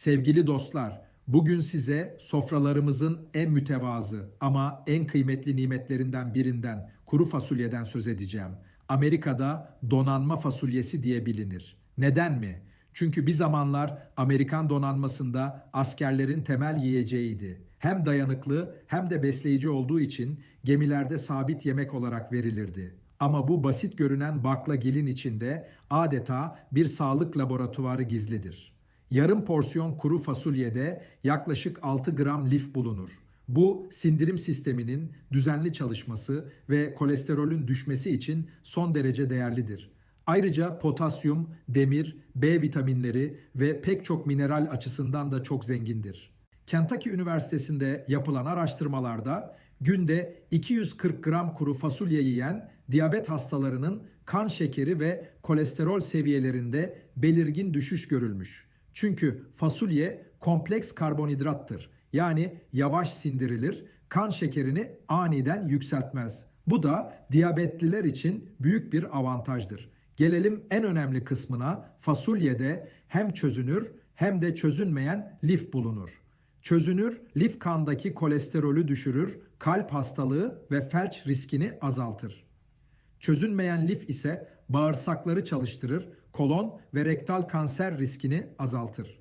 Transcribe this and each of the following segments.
Sevgili dostlar, bugün size sofralarımızın en mütevazı ama en kıymetli nimetlerinden birinden kuru fasulyeden söz edeceğim. Amerika'da donanma fasulyesi diye bilinir. Neden mi? Çünkü bir zamanlar Amerikan donanmasında askerlerin temel yiyeceğiydi. Hem dayanıklı hem de besleyici olduğu için gemilerde sabit yemek olarak verilirdi. Ama bu basit görünen baklagilin içinde adeta bir sağlık laboratuvarı gizlidir. Yarım porsiyon kuru fasulyede yaklaşık 6 gram lif bulunur. Bu sindirim sisteminin düzenli çalışması ve kolesterolün düşmesi için son derece değerlidir. Ayrıca potasyum, demir, B vitaminleri ve pek çok mineral açısından da çok zengindir. Kentucky Üniversitesi'nde yapılan araştırmalarda günde 240 gram kuru fasulye yiyen diyabet hastalarının kan şekeri ve kolesterol seviyelerinde belirgin düşüş görülmüş. Çünkü fasulye kompleks karbonhidrattır. Yani yavaş sindirilir, kan şekerini aniden yükseltmez. Bu da diyabetliler için büyük bir avantajdır. Gelelim en önemli kısmına. Fasulyede hem çözünür hem de çözünmeyen lif bulunur. Çözünür lif kandaki kolesterolü düşürür, kalp hastalığı ve felç riskini azaltır. Çözünmeyen lif ise bağırsakları çalıştırır, kolon ve rektal kanser riskini azaltır.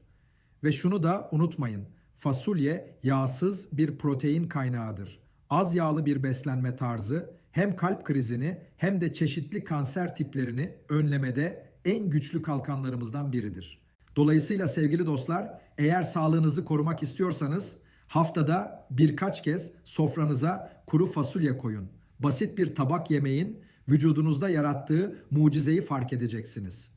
Ve şunu da unutmayın. Fasulye yağsız bir protein kaynağıdır. Az yağlı bir beslenme tarzı hem kalp krizini hem de çeşitli kanser tiplerini önlemede en güçlü kalkanlarımızdan biridir. Dolayısıyla sevgili dostlar, eğer sağlığınızı korumak istiyorsanız haftada birkaç kez sofranıza kuru fasulye koyun. Basit bir tabak yemeğin vücudunuzda yarattığı mucizeyi fark edeceksiniz.